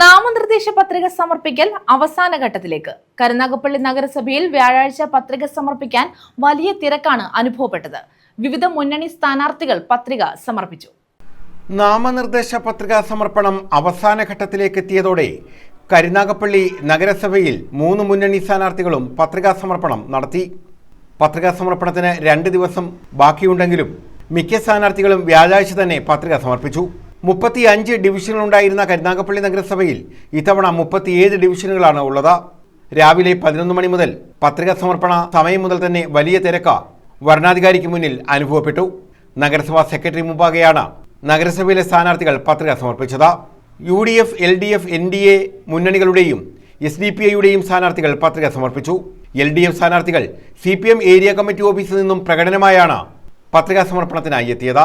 നാമനിർദ്ദേശ പത്രിക സമർപ്പിക്കൽ അവസാന ഘട്ടത്തിലേക്ക്. കരുനാഗപ്പള്ളി നഗരസഭയിൽ വ്യാഴാഴ്ച പത്രിക സമർപ്പിക്കാൻ വലിയ തിരക്കാണ് അനുഭവപ്പെട്ടത്. വിവിധ മുന്നണി സ്ഥാനാർത്ഥികൾ പത്രിക സമർപ്പിച്ചു. നാമനിർദ്ദേശ പത്രികാ സമർപ്പണം അവസാന ഘട്ടത്തിലേക്ക് എത്തിയതോടെ കരുനാഗപ്പള്ളി നഗരസഭയിൽ മൂന്ന് മുന്നണി സ്ഥാനാർത്ഥികളും പത്രികാ സമർപ്പണം നടത്തി. പത്രികാ സമർപ്പണത്തിന് രണ്ട് ദിവസം ബാക്കിയുണ്ടെങ്കിലും മിക്ക സ്ഥാനാർത്ഥികളും വ്യാഴാഴ്ച തന്നെ പത്രിക സമർപ്പിച്ചു. മുപ്പത്തി അഞ്ച് ഡിവിഷനുകളുണ്ടായിരുന്ന കരുനാഗപ്പള്ളി നഗരസഭയിൽ ഇത്തവണ മുപ്പത്തിയേഴ് ഡിവിഷനുകളാണ് ഉള്ളത്. രാവിലെ പതിനൊന്ന് മണി മുതൽ പത്രിക സമർപ്പണ സമയം മുതൽ തന്നെ വലിയ തിരക്ക് വരണാധികാരിക്ക് മുന്നിൽ അനുഭവപ്പെട്ടു. നഗരസഭാ സെക്രട്ടറി മുമ്പാകെയാണ് നഗരസഭയിലെ സ്ഥാനാർത്ഥികൾ പത്രിക സമർപ്പിച്ചത്. U D F L D F N D A മുന്നണികളുടെയും എസ് ഡി പി ഐയുടെയും സ്ഥാനാർത്ഥികൾ പത്രിക സമർപ്പിച്ചു. എൽ ഡി എഫ് സ്ഥാനാർത്ഥികൾ C P M area committee ഓഫീസിൽ നിന്നും പ്രകടനമായാണ് പത്രികാ സമർപ്പണത്തിനായി എത്തിയത്.